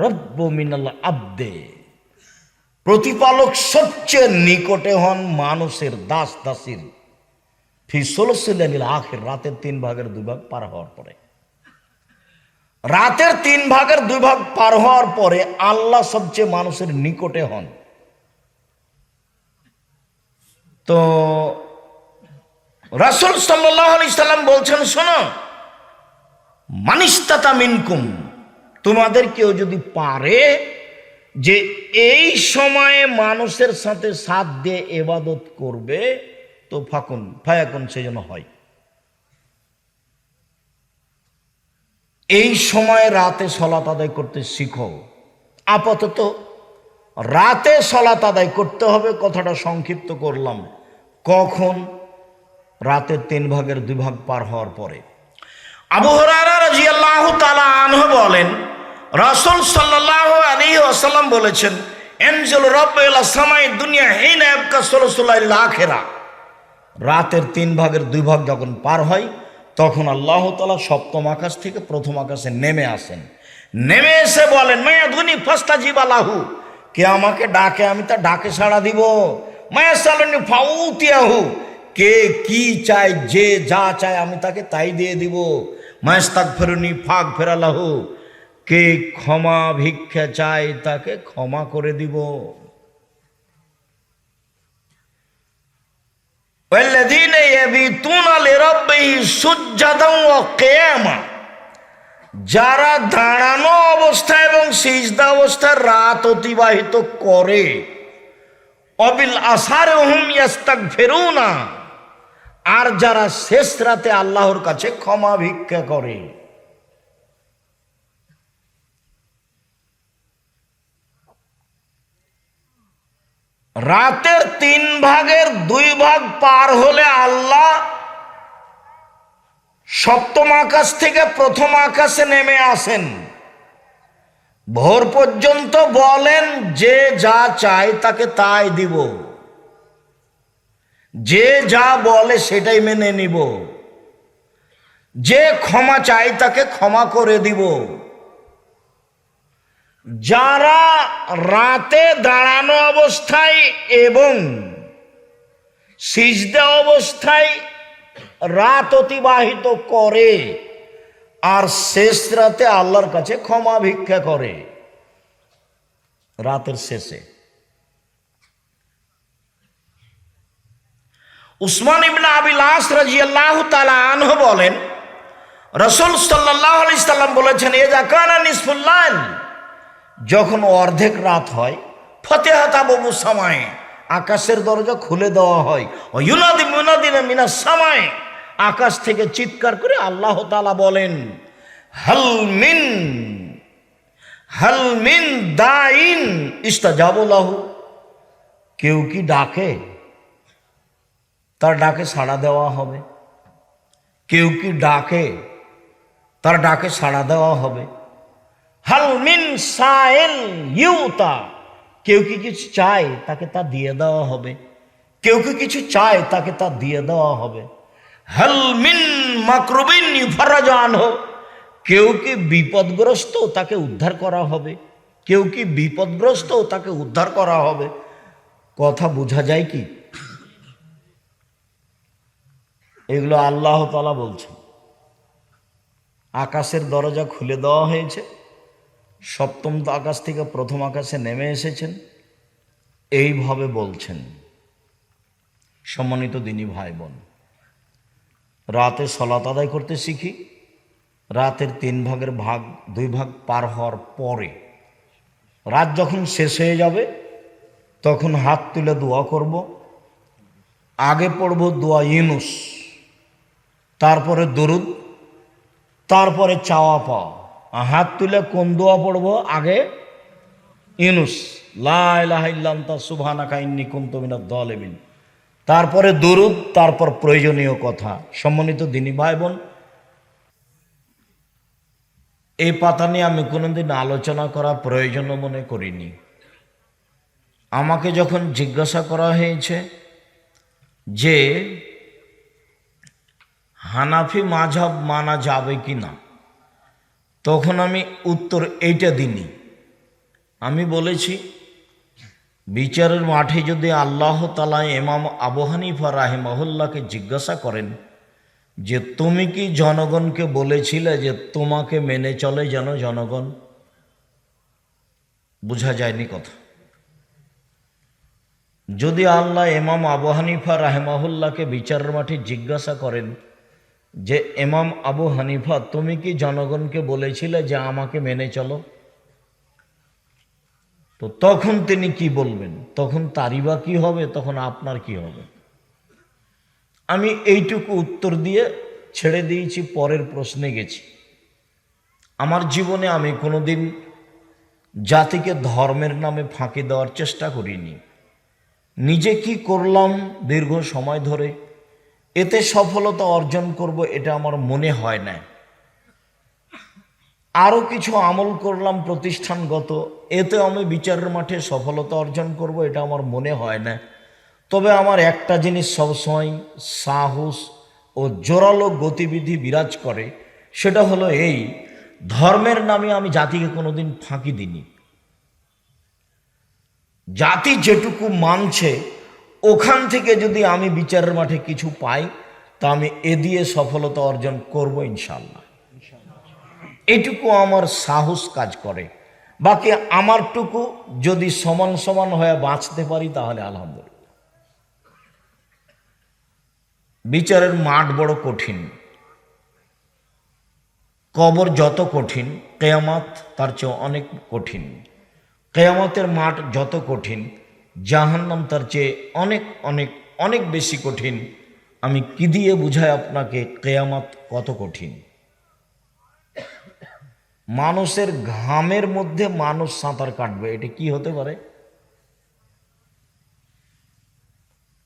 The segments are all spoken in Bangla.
রব্ব মিনাল আব্দে। প্রতিপালক সবচেয়ে নিকটে হন মানুষের দাস দাসীর। ফিসলসিলেনিল আখের, রাতের তিন ভাগের দুই ভাগ পার হওয়ার পরে। রাতের তিন ভাগের দুই ভাগ পার হওয়ার পরে আল্লাহ সবচেয়ে মানুষের নিকটে হন। তো রাসুল সাল্লাহ আলি সাল্লাম বলছেন, শোনো, মানিস্তাতা মিনকুম তোমাদের কেউ যদি পারে যে এই সময়ে মানুষের সাথে সাথ দিয়ে এবাদত করবে তো ফাকুন ফায়াকুন সেজন্য হয়। এই সময়ে রাতে সলাত আদায় করতে শিখো। আপাতত রাতে সলাত আদায় করতে হবে, কথাটা সংক্ষিপ্ত করলাম। কখন? রাতের তিন ভাগের দুই ভাগ পার হওয়ার পরে। আবু হরারা আনহু বলেন রাসূল সাল্লাল্লাহু আলাইহি ওয়াসাল্লাম বলেছেন, এনজল রব্বুল সামাই দুনিয়া হিনা আখিরা। রাতের তিন ভাগের দুই ভাগ যখন পার হয়, তখন আল্লাহ তালা সপ্তম আকাশ থেকে প্রথম আকাশে নেমে আসেন। নেমে এসে বলেন, মায়া ধুনি ফাস্তা জিবালাহু কে আমাকে ডাকে, আমি তা ডাকে সাড়া দিব। মায়া সালনি ফাউতিয়াহু। কে কি চায়, যে যা চায় আমি তাকে তাই দিয়ে দিব। মায়াস্তাক ফেরুনি ফাঁক ফেরালাহু কে ক্ষমা ভিক্ষা চায় তাকে ক্ষমা করে দিব। যারা দাঁড়ানো অবস্থা এবং সিজদা অবস্থা রাত অতিবাহিত করে, অবিল আসার ফেরুনা আর যারা শেষ রাতে আল্লাহর কাছে ক্ষমা ভিক্ষা করে। রাতের তিন ভাগের দুই ভাগ পার হলে আল্লাহ সপ্তম আকাশ থেকে প্রথম আকাশে নেমে আসেন। ভোর পর্যন্ত বলেন, যে যা চায় তাকে তাই দিব। যে যা বলে সেটাই মেনে নিব। যে ক্ষমা চাই তাকে ক্ষমা করে দিব। যারা রাতে দাঁড়ানো অবস্থায় এবং সিজদা অবস্থায় রাত অতিবাহিত করে আর শেষ রাতে আল্লাহর কাছে ক্ষমা ভিক্ষা করে, রাতের শেষে। উসমান ইবনা আবিল আস রাজিয়াল্লাহু তাআলা আনহু বলেন, রসুল সাল্লাল্লাহু আলাইহি সাল্লাম বলেছেন এ জাকানা নিসফুল্লাইল যখন অর্ধেক রাত হয় ফতেহাত আবু সামায়, আকাশের দরজা খুলে দেওয়া হয়। ও ইউনাদি মুনাদিনে মিনা সামায়, আকাশ থেকে চিৎকার করে আল্লাহ তালা বলেন হালমিন হালমিন দাইন ইস্তা যাবলাহু কেউ কি ডাকে? তার ডাকে সাড়া দেওয়া হবে। কেউ কি ডাকে? তার ডাকে সাড়া দেওয়া হবে। হালমিন সায়েল ইউতা। কেউ কি কিছু চায়, তাকে তা দিয়ে দেওয়া হবে। কেউ কি কিছু চায়, তাকে তা দিয়ে দেওয়া হবে। হালমিন মাকরুবিন ফরাজান হোক কেউ কি বিপদগ্রস্ত, তাকে উদ্ধার করা হবে। কেউ কি বিপদগ্রস্ত, তাকে উদ্ধার করা হবে। কথা বোঝা যায় কি? এগুলো আল্লাহ তালা বলছেন। আকাশের দরজা খুলে দেওয়া হয়েছে। সপ্তম তো আকাশ থেকে প্রথম আকাশে নেমে এসেছেন। এইভাবে বলছেন। সম্মানিত দিনী ভাই বোন রাতে সলাত আদায় করতে শিখি। রাতের তিন ভাগের ভাগ, দুই ভাগ পার হওয়ার পরে রাত যখন শেষ হয়ে যাবে, তখন হাত তুলে দোয়া করব। আগে পড়ব দোয়া ইনুস তারপরে দরুদ, তারপরে চাওয়া পাওয়া। হাত তুলে কোন দোয়া পড়ব? আগে ইনুস লাইলাহাইল্লান্তা সুবহানা কাইন্নি কুন্তমিনা দলেবিন তারপরে দরুদ, তারপর প্রয়োজনীয় কথা। সম্মানিত দিনী ভাই বোন এই পাতা নিয়ে আমি কোনোদিন আলোচনা করা প্রয়োজন মনে করিনি। আমাকে যখন জিজ্ঞাসা করা হয়েছে যে হানাফি মাঝাব মানা যাবে কি না তখন আমি উত্তর এইটা দিনি আমি বলেছি, বিচারের মাঠে যদি আল্লাহ তালা এমাম আবু হানিফা রাহেমাহুল্লাহকে জিজ্ঞাসা করেন যে, তুমি কি জনগণকে বলেছিলে যে তোমাকে মেনে চলে যেন জনগণ? বোঝা যায়নি কথা। যদি আল্লাহ এমাম আবু হানিফা রাহেমাহুল্লাহকে বিচারের মাঠে জিজ্ঞাসা করেন যে এমাম আবু হানিফা, তুমি কি জনগণকে বলেছিলে যে আমাকে মেনে চলো? তো তখন তিনি কি বলবেন? তখন তারই বা কি হবে? তখন আপনার কি হবে? আমি এইটুকু উত্তর দিয়ে ছেড়ে দিয়েছি, পরের প্রশ্নে গেছি। আমার জীবনে আমি কোনোদিন জাতিকে ধর্মের নামে ফাঁকি দেওয়ার চেষ্টা করিনি। নিজে কি করলাম দীর্ঘ সময় ধরে? এতে সফলতা অর্জন করব এটা আমার মনে হয় না আরও কিছু আমল করলাম প্রতিষ্ঠানগত, এতে আমি বিচারের মাঠে সফলতা অর্জন করব এটা আমার মনে হয় না তবে আমার একটা জিনিস সবসময় সাহস ও জোরালো গতিবিধি বিরাজ করে, সেটা হলো এই, ধর্মের নামে আমি জাতিকে কোনোদিন ফাঁকি দিইনি। জাতি যেটুকু মানছে ওখান থেকে যদি আমি বিচারের মাঠে কিছু পাই, তা আমি এ দিয়ে সফলতা অর্জন করব ইনশাল্লাহ এটুকু আমার সাহস কাজ করে। বাকি আমারটুকু যদি সমান সমান হয়ে বাঁচতে পারি, তাহলে আলহামদুলিল্লাহ। বিচারের মাঠ বড় কঠিন। কবর যত কঠিন, কেয়ামাত তার চেয়ে অনেক কঠিন। কেয়ামতের মাঠ যত কঠিন জাহান্নাম তার চেয়ে অনেক অনেক অনেক বেশি কঠিন। আমি কি দিয়ে বুঝাই আপনাকে কেয়ামত কত কঠিন? মানুষের ঘামের মধ্যে মানুষ সাঁতার কাটবে, এটা কি হতে পারে?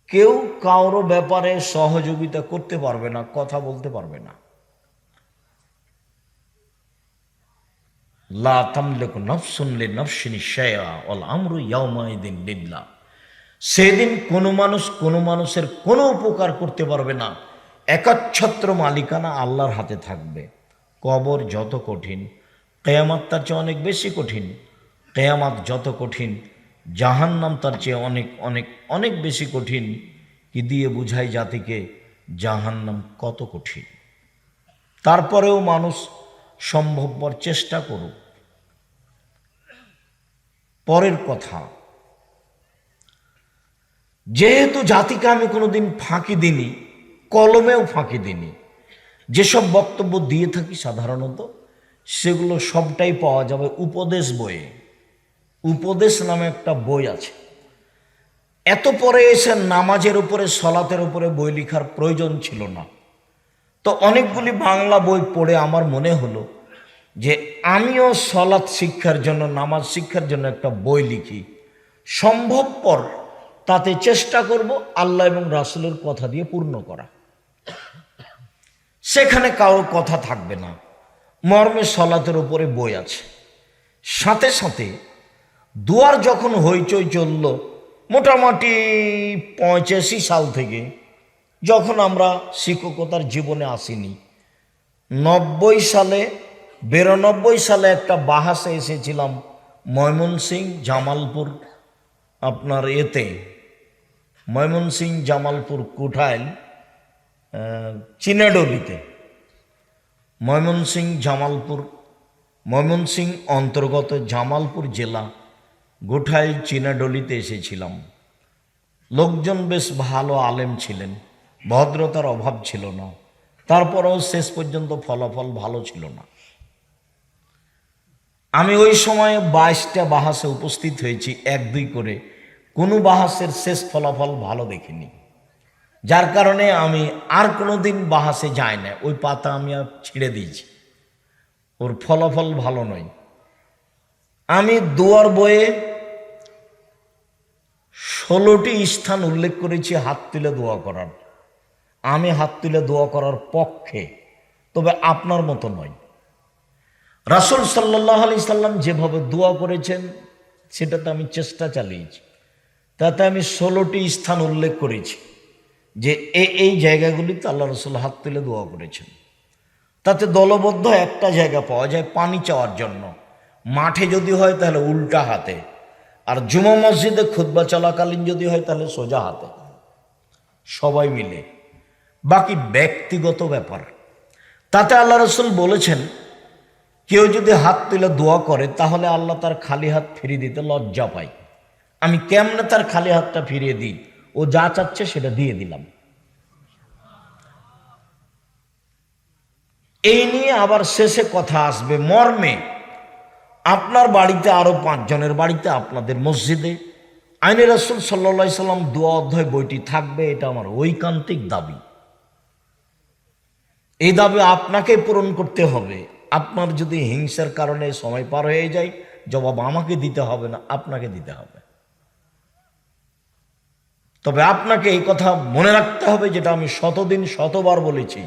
কেউ কারও ব্যাপারে সহযোগিতা করতে পারবে না, কথা বলতে পারবে না। লা তামলিকু নফসুন লিনফসিন শাইআ ওয়াল আমরু ইয়াউমাইদিন লিল্লাহ। সেদিন কোনো মানুষ কোনো মানুষের কোনো উপকার করতে পারবে না। একচ্ছত্র মালিকানা আল্লাহর হাতে থাকবে। কবর যত কঠিন, কেয়ামাত তার চেয়ে অনেক বেশি কঠিন, কেয়ামাত যত কঠিন, জাহান্নাম তার চেয়ে অনেক অনেক অনেক বেশি কঠিন। কি দিয়ে বুঝাই জাতিকে জাহান্নাম কত কঠিন? তারপরেও মানুষ সম্ভবপর চেষ্টা করুক। পরের কথা, যেহেতু জাতিকে আমি কোনোদিন ফাঁকি দিইনি, কলমেও ফাঁকি দিইনি, যেসব বক্তব্য দিয়ে থাকি সাধারণত, সেগুলো সবটাই পাওয়া যাবে উপদেশ বইয়ে। উপদেশ নামে একটা বই আছে। এত পরে এসে নামাজের উপরে, সলাতের উপরে বই লেখার প্রয়োজন ছিল না। তো অনেকগুলি বাংলা বই পড়ে আমার মনে হলো যে আমিও সলাৎ শিক্ষার জন্য, নামাজ শিক্ষার জন্য একটা বই লিখি। সম্ভবপর তাতে চেষ্টা করব আল্লাহ এবং রাসুলের কথা দিয়ে পূর্ণ করা। সেখানে কারোর কথা থাকবে না। মর্মে সলাতের উপরে বই আছে। সাথে সাথে দুয়ার যখন হইচই চলল, মোটামুটি পঁচাশি সাল থেকে যখন আমরা শিক্ষকতার জীবনে আসিনি, নব্বই সালে, বিরানব্বই সালে একটা বাহাসে এসেছিলাম ময়মনসিং জামালপুর, আপনার এতে। ময়মনসিং জামালপুর কুঠাইল চিনাডলিতে। ময়মনসিং জামালপুর, ময়মনসিং অন্তর্গত জামালপুর জেলা গোঠাইল চিনাডলিতে এসেছিলাম। লোকজন বেশ ভালো আলেম ছিলেন। ভদ্রতার অভাব ছিল না। তারপরেও শেষ পর্যন্ত ফলাফল ভালো ছিল না। আমি ওই সময় বাইশটা বাহাসে উপস্থিত হয়েছি, এক দুই করে। কোনো বাহাসের শেষ ফলাফল ভালো দেখিনি। যার কারণে আমি আর কোনো দিন বাহাসে যাই না ওই পাতা আমি আর ছিঁড়ে দিয়েছি। ওর ফলাফল ভালো নয়। আমি দুয়ার বইয়ে ষোলোটি স্থান উল্লেখ করেছি হাত তুলে দোয়া করার। আমি হাত তুলে দোয়া করার পক্ষে, তবে আপনার মতো নয় রাসুল সাল্লাহ আলি সাল্লাম যেভাবে দোয়া করেছেন, সেটাতে আমি চেষ্টা চালিয়েছি। তাতে আমি ষোলোটি স্থান উল্লেখ করেছি যে এই জায়গাগুলিতে আল্লাহ রসুল হাত তুলে দোয়া করেছেন। তাতে দলবদ্ধ একটা জায়গা পাওয়া যায় পানি চাওয়ার জন্য। মাঠে যদি হয় তাহলে উল্টা হাতে, আর জুমা মসজিদে খুতবা চলাকালীন যদি হয় তাহলে সোজা হাতে। সবাই মিলে বাকি ব্যক্তিগত ব্যাপার। তাতে আল্লাহ রসুল বলেছেন, কেউ যদি হাত তুলে দোয়া করে, তাহলে আল্লাহ তার খালি হাত ফিরিয়ে দিতে লজ্জা পায়। আমি কেমনে তার খালি হাতটা ফিরিয়ে দিই? ও যা চাচ্ছে সেটা দিয়ে দিলাম। এই নিয়ে আবার শেষে কথা আসবে মর্মে। আপনার বাড়িতে আরও পাঁচজনের বাড়িতে, আপনাদের মসজিদে। আইনে রসুল সাল্লা সাল্লাম দোয়া অধ্যায় বইটি থাকবে, এটা আমার ঐকান্তিক দাবি। এই দাবি আপনাকে পূরণ করতে হবে। আপনার যদি হিংসার কারণে সময় পার হয়ে যায়, জবাব আমাকে দিতে হবে না, আপনাকে দিতে হবে। তবে আপনাকে এই কথা মনে রাখতে হবে, যেটা আমি শতদিন, শতবার বলেছি।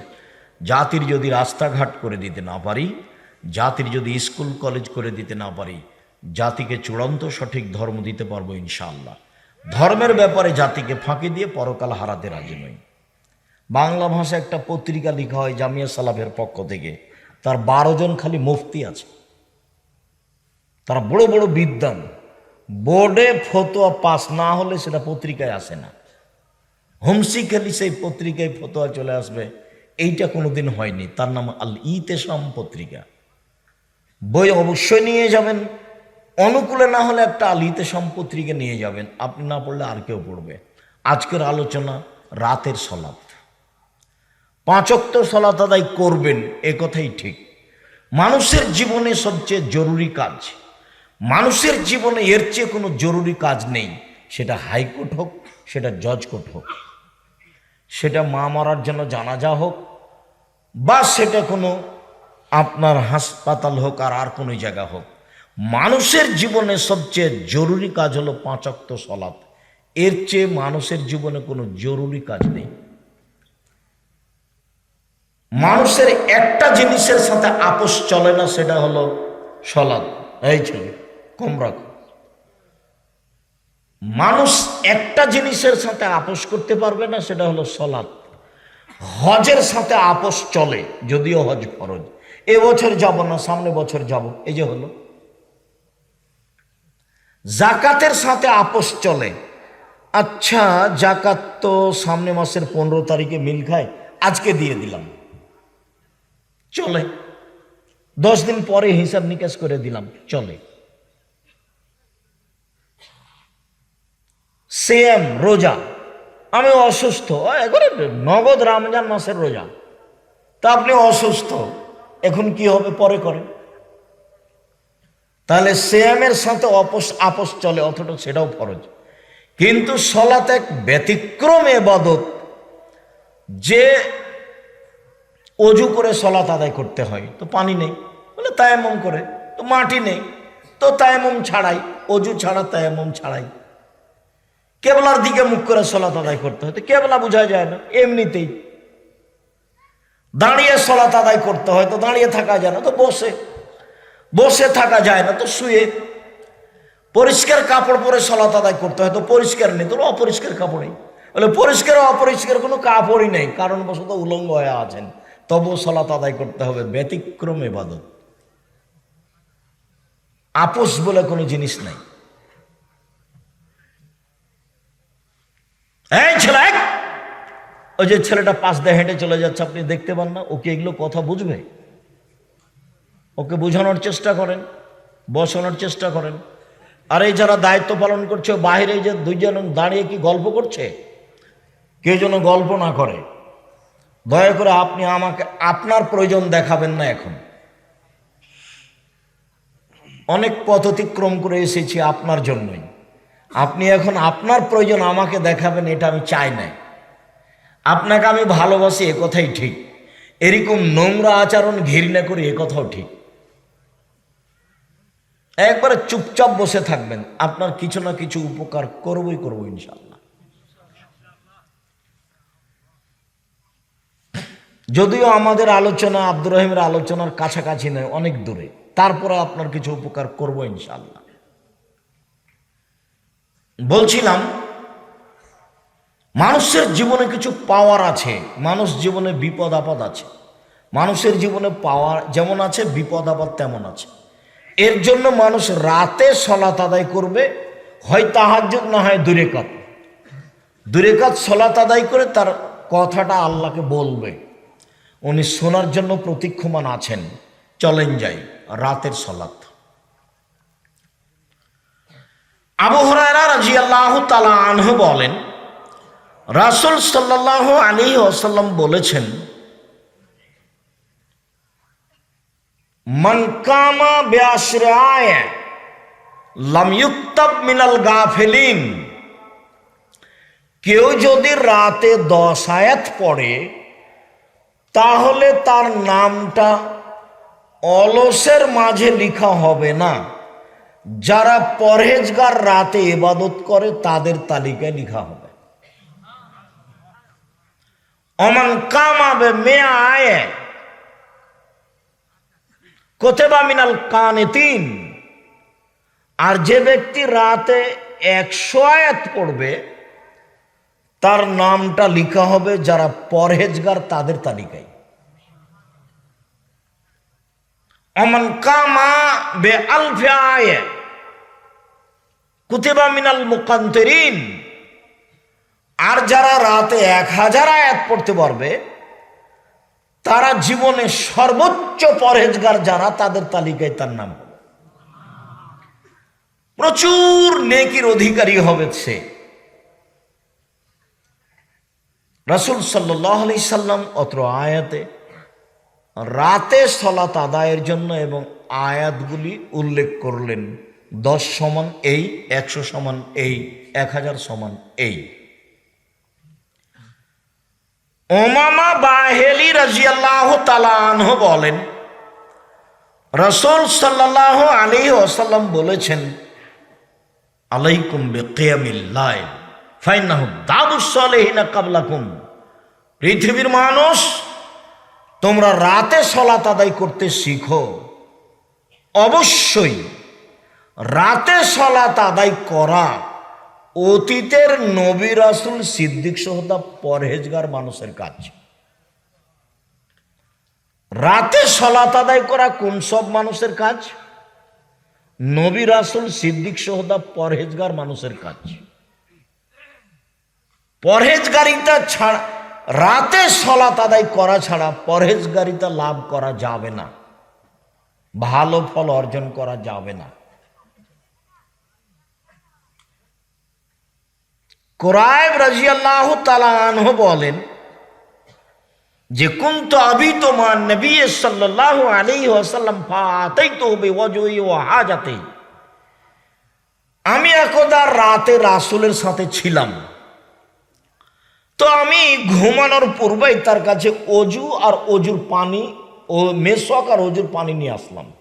জাতির যদি রাস্তাঘাট করে দিতে না পারি, জাতির যদি স্কুল, কলেজ করে দিতে না পারি, জাতিকে চূড়ান্ত সঠিক ধর্ম দিতে পারব ইনশাআল্লাহ। ধর্মের ব্যাপারে জাতিকে ফাঁকি দিয়ে পরকাল হারাতে রাজি নই। বাংলা ভাষা একটা পত্রিকা লেখা হয় জামিয়া সালাফের পক্ষ থেকে। তার বারো জন খালি মুফতি আছে। তারা বড় বড় বিদ্যান বোর্ডে ফতোয়া পাস না হলে সেটা পত্রিকায় আসে না। হোমসি খালি সেই পত্রিকায় ফতোয়া চলে আসবে। এইটা কোনোদিন হয়নি। তার নাম আল ইতেসাম পত্রিকা। বই অবশ্যই নিয়ে যাবেন। অনুকূলে না হলে একটা আল ইতেসাম পত্রিকা নিয়ে যাবেন। আপনি না পড়লে আর কেউ পড়বে। আজকের আলোচনা রাতের সলাপ। পাঁচক্ত সলাত আদায় করবেন, এ কথাই ঠিক। মানুষের জীবনে সবচেয়ে জরুরি কাজ, মানুষের জীবনে এর চেয়ে কোনো জরুরি কাজ নেই, সেটা হাইকোর্ট হোক, সেটা জজ কোর্ট হোক। সেটা মা মারার জন্য জানাজা হোক, বা সেটা কোনো আপনার হাসপাতাল হোক আর আর কোনো জায়গা হোক। মানুষের জীবনে সবচেয়ে জরুরি কাজ হলো পাঁচক্ত সলাপ এর চেয়ে মানুষের জীবনে কোনো জরুরি কাজ নেই। মানুষের একটা জিনিসের সাথে আপোষ চলে না, সেটা হলো সলাদ এই ছেলে কম রাখো মানুষ একটা জিনিসের সাথে আপোষ করতে পারবে না, সেটা হলো সলাদ হজের সাথে আপোষ চলে, যদিও হজ ফরজ। এ বছর যাব না, সামনে বছর যাব। এই যে হলো। জাকাতের সাথে আপোষ চলে। আচ্ছা জাকাত তো সামনে মাসের পনেরো তারিখে মিল খায়, আজকে দিয়ে দিলাম। চলে। দশ দিন পরে হিসাব নিকাশ করে দিলাম, চলে। সেম রোজা। আমি অসুস্থ। একবারে নগদ রামজান মাসের রোজা। তা আপনি অসুস্থ। এখন কি হবে? পরে করেন। তাহলে সেমের সাথে অপস, আপোষ চলে, অথচ সেটাও ফরজ। কিন্তু সলাত এক ব্যতিক্রম এবাদত, যে অজু করে সলাত আদায় করতে হয়। তো পানি নেই। বলে তায়ামম করে। তো মাটি নেই। তো তায়ামম ছাড়াই, অজু ছাড়া তায়ামম ছাড়াই। কেবলার দিকে মুখ করে সলাত আদায় করতে হয়। তো কেবলা বোঝা যায় না, এমনিতেই। দাঁড়িয়ে সলাত আদায় করতে হয়, তো দাঁড়িয়ে থাকা যায় না, তো বসে। বসে থাকা যায় না, তো শুয়ে। পরিষ্কার কাপড় পরে সলাত আদায় করতে হয়, তো পরিষ্কার নেই, তোর অপরিষ্কার কাপড়ই। বলে, পরিষ্কার অপরিষ্কার কোনো কাপড়ই নেই কারণ বশত উলঙ্গ হয়ে আছেন। তবু সলাত আদায় করতে হবে, ব্যতিক্রম এবাদত আপোষ বলে কোনো জিনিস নাই। এই ছেলে ওই যে ছেলেটা পাশ দিয়ে হেঁটে চলে যাচ্ছে, আপনি দেখতে পান না? ওকে এগুলো কথা বুঝবে? ওকে বোঝানোর চেষ্টা করেন, বসানোর চেষ্টা করেন। আর এই যারা দায়িত্ব পালন করছে বাইরে যে দুইজন দাঁড়িয়ে কি গল্প করছে? কেউ যেন গল্প না করে। দয়া করে আপনি আমাকে, আপনার প্রয়োজন দেখাবেন না এখন। অনেক পথ অতিক্রম করে এসেছি আপনার জন্যই। আপনি এখন আপনার প্রয়োজন আমাকে দেখাবেন, এটা আমি চাই না আপনাকে আমি ভালোবাসি, এ কথাই ঠিক। এরকম নোংরা আচরণ ঘৃণা করি, এ কথাও ঠিক। একবারে চুপচাপ বসে থাকবেন, আপনার কিছু না কিছু উপকার করবই করব ইনশাল্লাহ যদিও আমাদের আলোচনা আব্দুর রহিমের আলোচনার কাছাকাছি নয়, অনেক দূরে। তারপরে আপনার কিছু উপকার করব ইনশাল্লাহ বলছিলাম, মানুষের জীবনে কিছু পাওয়ার আছে, মানুষ জীবনে বিপদ আপদ আছে। মানুষের জীবনে পাওয়ার যেমন আছে, বিপদ আপদ তেমন আছে। এর জন্য মানুষ রাতে সলাত আদায় করবে, হয় তাহার তাহাজ্জুদ না হয় দূরেকাত। দূরেকাত সলাত আদায় করে তার কথাটা আল্লাহকে বলবে। উনি শোনার জন্য প্রতীক্ষমান আছেন। চলেন যাই, রাতের সলাত আবু হরায়রা রাজি আল্লাহ তালা আনহ বলেন, রাসুল সাল্লাহ আলী ওসাল্লাম বলেছেন মনকামা ব্যাশ্রায় লাম ইউক্তাব মিনাল গাফেলিন। কেউ যদি রাতে দশ আয়াত পড়ে তাহলে তার নামটা অলসের মাঝে লিখা হবে না। যারা পরহেজগার রাতে ইবাদত করে, তাদের তালিকায় লিখা হবে। অমান কামাবে মেয়া আয় কোথেবা মিনাল কানে তিন আর যে ব্যক্তি রাতে একশো আয়াত পড়বে তার নামটা লিখা হবে যারা পরহেজগার তাদের তালিকায়। অমন কামা বে আলফে কুতেবা মিনাল মুকান্তরিন। আর যারা রাতে এক হাজার আয়াত পড়তে পারবে, তারা জীবনে সর্বোচ্চ পরহেজগার যারা তাদের তালিকায় তার নাম প্রচুর নেকির অধিকারী হবে সে। রাসুল সাল্লাহ আলি সাল্লাম অত্র আয়াতে রাতে সলাত আদায়ের জন্য এবং আয়াতগুলি উল্লেখ করলেন। দশ সমান এই, একশো সমান এই, এক হাজার সমান এই। ওমামা বাহেলি রাজিয়াল্লাহ তালাহ বলেন, রসুল সাল্লাহ আলী ওসাল্লাম বলেছেন, আলাইকুম বেকিয়ামিল্লাহ পৃথিবীর মানুষ, তোমরা রাতে সলাত আদায় করতে শিখো। অবশ্যই রাতে সলাত আদায় করা অতীতের নবী রাসুল সিদ্দিক সহদা পরহেজগার মানুষের কাজ। রাতে সলাত আদায় করা কোন সব মানুষের কাজ? নবী রাসুল সিদ্দিক সহদা পরহেজগার মানুষের কাজ। পরহেজগারিতা ছাড়া, রাতে সলাত আদায় করা ছাড়া পরহেজগারিতা লাভ করা যাবে না। ভালো ফল অর্জন করা যাবে না। কোরআব রাজিয়াল্লাহ তালাহ বলেন, যে কুন্ত আবি তোমার নবী সাল্লাহ আলী ওসাল্লাম ফাতেই তো হবে অজই ও হাজাতে আমি একদা রাতে রাসুলের সাথে ছিলাম। তো আমি ঘুমানোর পূর্বেই তার কাছে অজু আর অজুর পানি ও মেশক আর অজুর পানি নিয়ে আসলাম।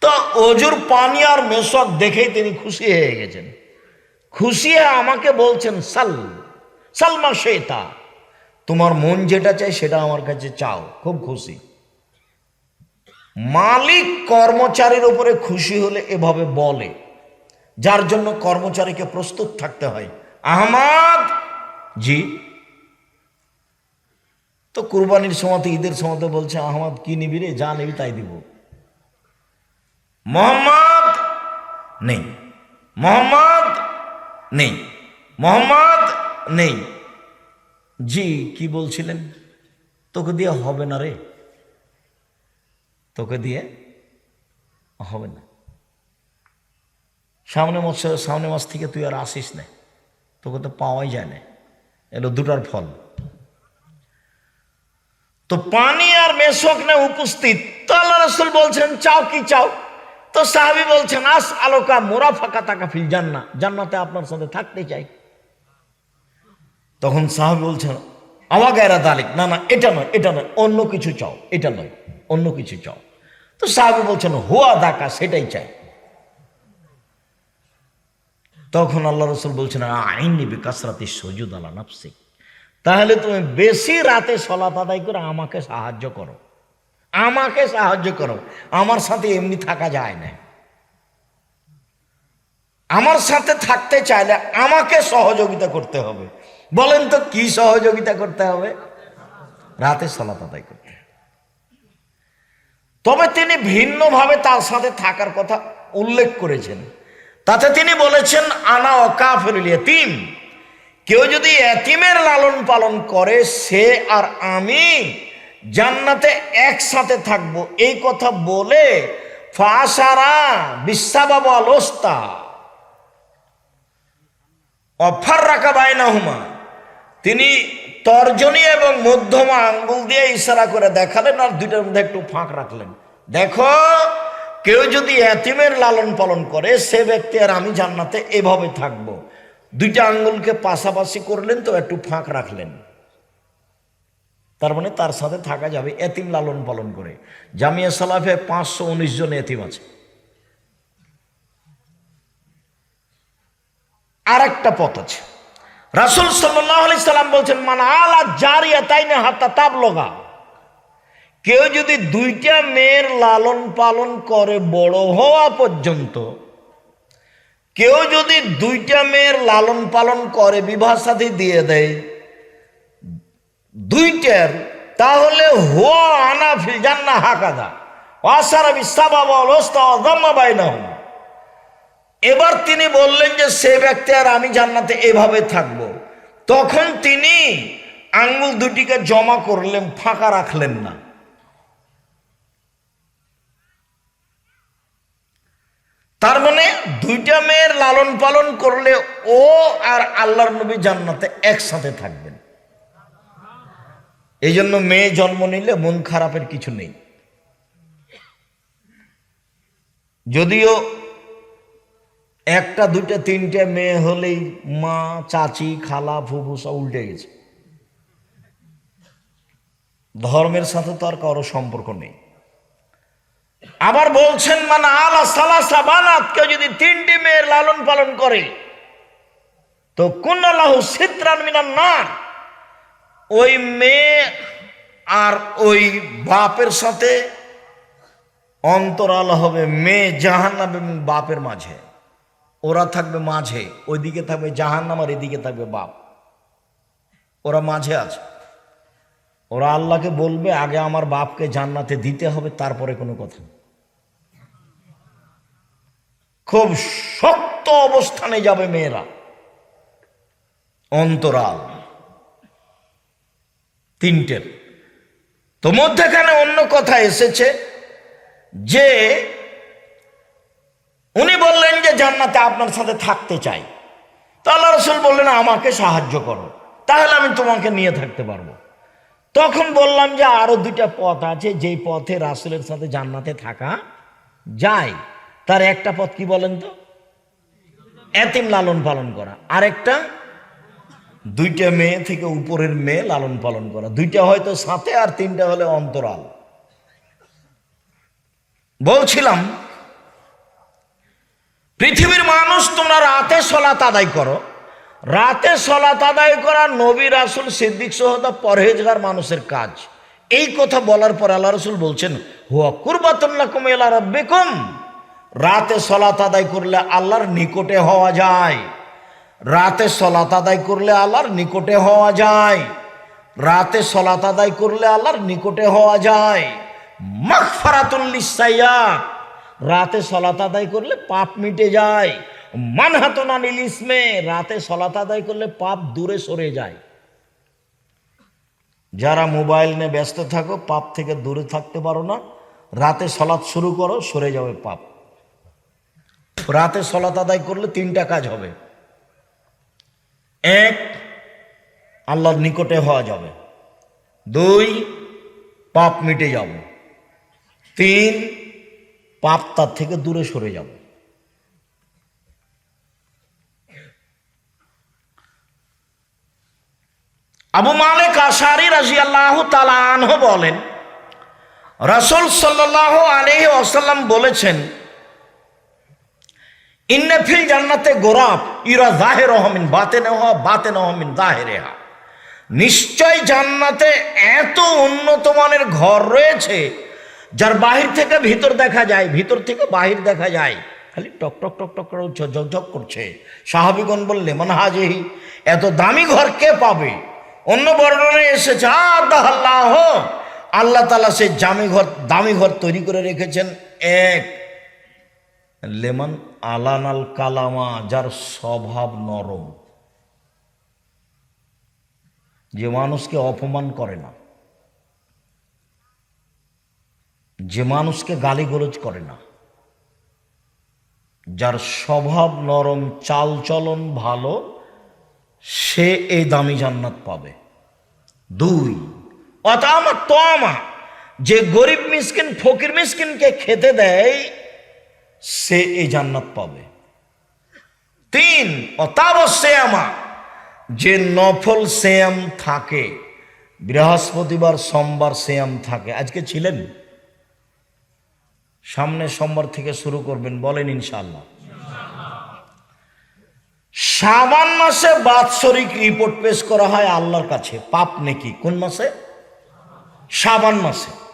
তো অজুর পানি আর মেশক দেখেই তিনি খুশি হয়ে গেছেন। খুশি আমাকে বলছেন, সাল, সালমা শেতা, তোমার মন যেটা চাই সেটা আমার কাছে চাও। খুব খুশি। মালিক কর্মচারীর উপরে খুশি হলে এভাবে বলে, যার জন্য কর্মচারীকে প্রস্তুত থাকতে হয়। আহমাদ! জি। তো কুরবানির সময় ঈদের সময় বলছে, আহমদ, কি নিবি রে? যা নিবি তাই দিব। মোহাম্মদ? নেই। মোহাম্মদ? নেই। মোহাম্মদ? নেই। জি, কি বলছিলেন? তোকে দিয়ে হবে না রে। তোকে দিয়ে হবে না। সামনে মাস সামনে মাস থেকে তুই আর আসিস না। তোকে তো পাওয়াই যায় না। এলো দুটার ফল। তো পানি আর মেশক না উপস্থিত। তো আল্লাহ রসুল বলছেন, চাও কি চাও? তো সাহাবি বলছেন, আস আলোকা মোরা ফাঁকা তাকা ফিল জান্না জান্নাতে আপনার সাথে থাকতে চাই। তখন সাহাবি বলছেন আওয়াগায়রা দালিক। না না, এটা নয় এটা নয়, অন্য কিছু চাও, এটা নয়, অন্য কিছু চাও। তো সাহাবি বলছেন, হুয়া দাকা, সেটাই চাই। তখন আল্লাহ রসুল বলছেন, আইন নিবি কাসরাতি সজুদ আলা নাফসিক। তাহলে তুমি বেশি রাতে সলাত আদায় করে আমাকে সাহায্য করো। আমাকে সাহায্য করো। আমার সাথে এমনি থাকা যায় না। আমার সাথে থাকতে চাইলে আমাকে সহযোগিতা করতে হবে। বলেন তো, কি সহযোগিতা করতে হবে? রাতে সলাত আদায় করতে। তবে তিনি ভিন্নভাবে তার সাথে থাকার কথা উল্লেখ করেছেন। তাতে তিনি বলেছেন, আনা অকাফের এতিম কেউ যদি এতিমের লালন পালন করে, সে আর আমি জান্নাতে একসাথে থাকব। এই কথা বলে, ফাসারা বিশ্বাবাবা আলোস্তা অফার রাখা বাইনা হুমা তিনি তর্জনী এবং মধ্যমা আঙ্গুল দিয়ে ইশারা করে দেখালেন আর দুইটার মধ্যে একটু ফাঁক রাখলেন। দেখো কেউ যদি এতিমের লালন পালন করে, সে ব্যক্তি আর আমি জান্নাতে এভাবে থাকব। দুইটা আঙ্গুলকে পাশাপাশি করলেন তো, একটু ফাঁক রাখলেন। তার মানে তার সাথে থাকা যাবে, এতিম লালন পালন করে। জামিয়া সালাফে পাঁচশো উনিশ জন এতিম আছে। আর একটা পথ আছে। রাসুল সাল্লি সাল্লাম বলছেন মানে আলা জারিয়া তাই না হাতা তাব লগা কেউ যদি দুইটা মেয়ের লালন পালন করে বড় হওয়া পর্যন্ত, কেউ যদি দুইটা মেয়ের লালন পালন করে বিবাহ সাথী দিয়ে দেয়, দুইটার, তাহলে হুয়া আনা ফিল জান্না হাকাদা। ওয়াসারা বিসাবাবা অলস্তা অদম্মা বাইনা হুম এবার তিনি বললেন যে সে ব্যক্তি আর আমি জান্নাতে এভাবে থাকব। তখন তিনি আঙ্গুল দুটিকে জমা করলেন, ফাঁকা রাখলেন না। তার মানে দুইটা মেয়ের লালন পালন করলে ও আর আল্লাহর নবী জান্নাতে একসাথে থাকবেন। এই জন্য মেয়ে জন্ম নিলে মন খারাপের কিছু নেই। যদিও একটা, দুইটা, তিনটে মেয়ে হলেই মা, চাচি, খালা, ফুফু সব উল্টে গেছে। ধর্মের সাথে তো আর কারও সম্পর্ক নেই। আবার বলছেন মানে আলা সালাসা বানাত কেউ যদি তিনটি মেয়ের লালন পালন করে, তো কুন্নালাহ সিত্রান মিনান না ওই মেয়ে আর ওই বাপের সাথে অন্তরাল হবে মেয়ে জাহান্নাম এবং বাপের মাঝে। ওরা থাকবে মাঝে, ওইদিকে থাকবে জাহান্নাম আর এদিকে থাকবে বাপ। ওরা মাঝে আছে। ওরা আল্লাহকে বলবে, আগে আমার বাপকে জান্নাতে দিতে হবে, তারপরে কোনো কথা খুব শক্ত অবস্থানে যাবে মেয়েরা। অন্তরাল। তিনটের। তো মধ্যেখানে অন্য কথা এসেছে যে, উনি বললেন যে জান্নাতে আপনার সাথে থাকতে চাই। তো আল্লাহ রসুল বললেন, আমাকে সাহায্য করো। তাহলে আমি তোমাকে নিয়ে থাকতে পারব। তখন বললাম যে, আরও দুইটা পথ আছে। যেই পথে রাসুলের সাথে জান্নাতে থাকা যায়। তার একটা পথ কি বলেন তো? এতিম লালন পালন করা। আরেকটা, দুইটা মেয়ে থেকে উপরের মেয়ে লালন পালন করা। দুইটা হয়তো সাথে আর তিনটা হলে অন্তরাল। বলছিলাম, পৃথিবীর মানুষ তোমরা রাতে সলাত আদায় করো। রাতে সলাত আদায় করা নবী রাসুল সিদ্দিক সহদা পরহেজগার মানুষের কাজ। এই কথা বলার পর আল্লাহ রসুল বলছেন, হুয়া কুরবাতুল্লাহ কুম এলা রব্বিকুম। রাতে সলাত আদায় করলে আল্লাহর নিকটে হওয়া যায়। রাতে সলাত আদায় করলে আল্লাহর নিকটে হওয়া যায়। রাতে সলাত আদায় করলে আল্লাহর নিকটে হওয়া যায়। মাগফারাতুল্লিসাইয়া রাতে সলাত আদায় করলে পাপ মিটে যায়। মানহাতনা নীল ইসমে। রাতে সলাত আদায় করলে পাপ দূরে সরে যায়। যারা মোবাইল নিয়ে ব্যস্ত থাকো, পাপ থেকে দূরে থাকতে পারো না। রাতে সলাৎ শুরু করো, সরে যাবে পাপ। রাতে সলাত আদায় করলে তিনটা কাজ হবে। এক, আল্লাহর নিকটে হওয়া যাবে। দুই, পাপ মিটে যাব। তিন, পাপ তার থেকে দূরে সরে যাব। আবু মালিক আশারি রাজি আল্লাহ বলেন, রসুল সাল্লাহ আলহি আসাল্লাম বলেছেন ইন্নফিল জান্নাতে গোরাপ ইরা জাহের রহমিন বাতে নেওয়া বাতে নহমিন জাহেরে হা নিশ্চয় জান্নাতে এত উন্নত মানের ঘর রয়েছে, যার বাহির থেকে ভিতর দেখা যায়, ভিতর থেকে বাহির দেখা যায়। খালি টক টক টক টক করে ঝকঝক করছে। সাহাবিগণ বললে মানে হাজেহি এত দামি ঘর কে পাবে? অন্য বর্ণনায় এসেছে আল্লাহ আল্লাহ তালা সে জামি ঘর, দামি ঘর তৈরি করে রেখেছেন। এক, লেমন আলানাল কালামা, যার স্বভাব নরম। যে মানুষকে অপমান করে না। যে মানুষকে গালিগোলজ করে না। যার স্বভাব নরম, চালচলন ভালো, সে এই দামি জান্নাত পাবে। দুই, অত আমার তো আমার। যে গরিব মিসকিন, ফকির মিসকিনকে খেতে দেয় সে এই জান্নাত পাবে। তিন, অতাব শ্যামা যে নফল শ্যাম থাকে, বৃহস্পতিবার, সোমবার শ্যাম থাকে। আজকে ছিলেন? সামনে সোমবার থেকে শুরু করবেন, বলেন ইনশাল্লাহ সাবান মাসে বাৎসরিক রিপোর্ট পেশ করা হয় আল্লাহর কাছে। পাপ নেকি? কোন মাসে? সাবান মাসে।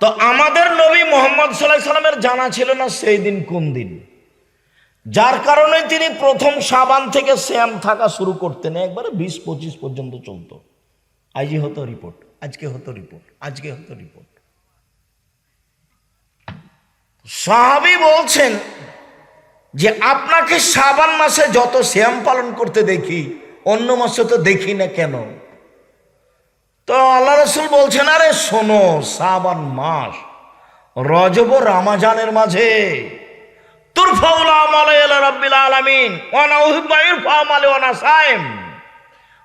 তো আমাদের নবী মোহাম্মদ সাল্লাহ সাল্লামের জানা ছিল না সেই দিন কোন দিন। যার কারণে তিনি প্রথম সাবান থেকে শ্যাম থাকা শুরু করতেন, একবারে বিশ পঁচিশ পর্যন্ত চলত। আজই হতো রিপোর্ট, আজকে হতো রিপোর্ট, আজকে হতো রিপোর্ট। সাহাবি বলছেন যে, আপনাকে সাবান মাসে যত শ্যাম পালন করতে দেখি, অন্য মাসে তো দেখি না কেন? তো আল্লাহ রসুল বলছেন, আরে শোনো, সাবান মাস, রজব রামাজানের মাঝে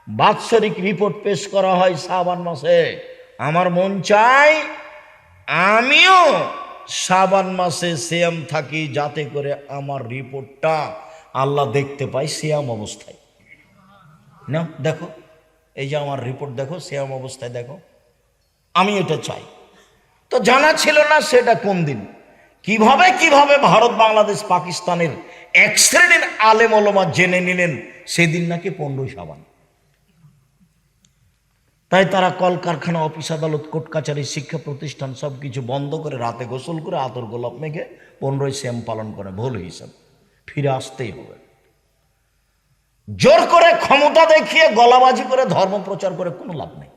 বাৎসরিক রিপোর্ট পেশ করা হয় সাবান মাসে। আমার মন চাই আমিও সাবান মাসে সিয়াম থাকি যাতে করে আমার রিপোর্টটা আল্লাহ দেখতে পাই সিয়াম অবস্থায়। না দেখো। এই যে আমার রিপোর্ট দেখো সিয়াম অবস্থায় দেখো। আমি এটা চাই। তো জানা ছিল না সেটা কোন দিন। কীভাবে কীভাবে ভারত, বাংলাদেশ, পাকিস্তানের এক শ্রেণির আলেম ওলমা জেনে নিলেন, সেদিন নাকি পনেরোই সাবান তাই তারা কলকারখানা, অফিস আদালত, কোর্ট কাছারি শিক্ষা প্রতিষ্ঠান সব কিছু বন্ধ করে রাতে গোসল করে আতর গোলাপ মেঘে পনেরোই শ্যাম পালন করে। ভুল হিসাব। ফিরে আসতেই হবে। জোর করে ক্ষমতা দেখিয়ে গলাবাজি করে ধর্ম প্রচার করে কোনো লাভ নেই।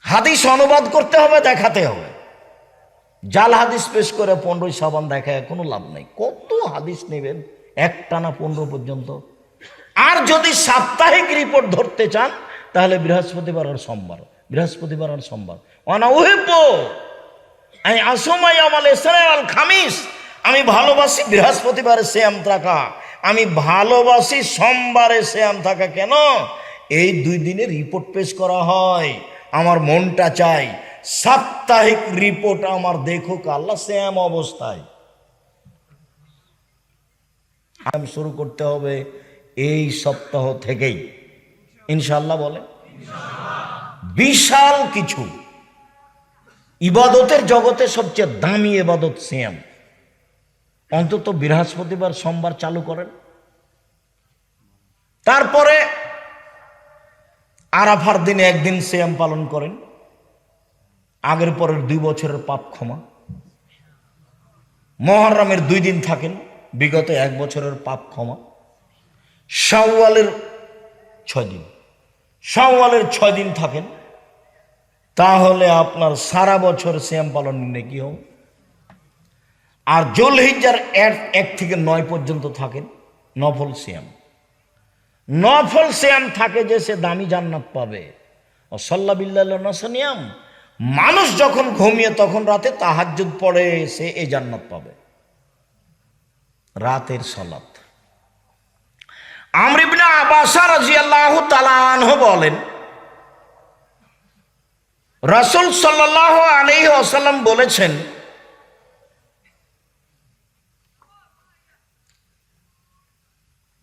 হাদিস অনুবাদ করতে হবে, দেখাতে হবে। জাল হাদিস পেশ করে পনেরোই সাবান দেখায়, কোনো লাভ নেই। কত হাদিস নেবেন? একটানা পনেরো পর্যন্ত। আর যদি সাপ্তাহিক রিপোর্ট ধরতে চান, তাহলে বৃহস্পতিবার আর সোমবার। বৃহস্পতিবার আর সোমবার। অনা উহিব্ব আমি আসমাই আমাল খামিস। আমি ভালোবাসি বৃহস্পতিবারে শ্যাম থাকা। আমি ভালোবাসি সোমবারে শ্যাম থাকা কেন? এই দুই দিনে রিপোর্ট পেশ করা হয়। আমার মনটা চাই, সাপ্তাহিক রিপোর্ট আমার দেখুক আল্লাহ শ্যাম অবস্থায়। আমি শুরু করতে হবে এই সপ্তাহ থেকেই। ইনশাল্লাহ বলে। বিশাল কিছু। ইবাদতের জগতে সবচেয়ে দামি এবাদত সিয়াম অন্তত বৃহস্পতিবার সোমবার চালু করেন। তারপরে আরাফার দিনে একদিন শ্যাম পালন করেন। আগের পরের দুই বছরের পাপ ক্ষমা। মহরমের দুই দিন থাকেন, বিগত এক বছরের পাপ ক্ষমা। শাওয়ালের ছয় দিন। শাওয়ালের ছয় দিন থাকেন। তাহলে আপনার সারা বছর শ্যাম পালন কি হোক আর জল হিজার এক এক থেকে নয় পর্যন্ত থাকেন। নফল শ্যাম নফল শ্যাম থাকে যে সে দামি জান্নাত পাবে। অসল্লা বিল্লাহ নসনিয়াম। মানুষ যখন ঘুমিয়ে তখন রাতে তাহাজ্জুদ পড়ে সে এই জান্নাত পাবে। রাতের সলাত। আমরিবনা আবাসা রাজিয়াল্লাহ তালাহ বলেন, রাসুল সাল্লাহ আলহি আসাল্লাম বলেছেন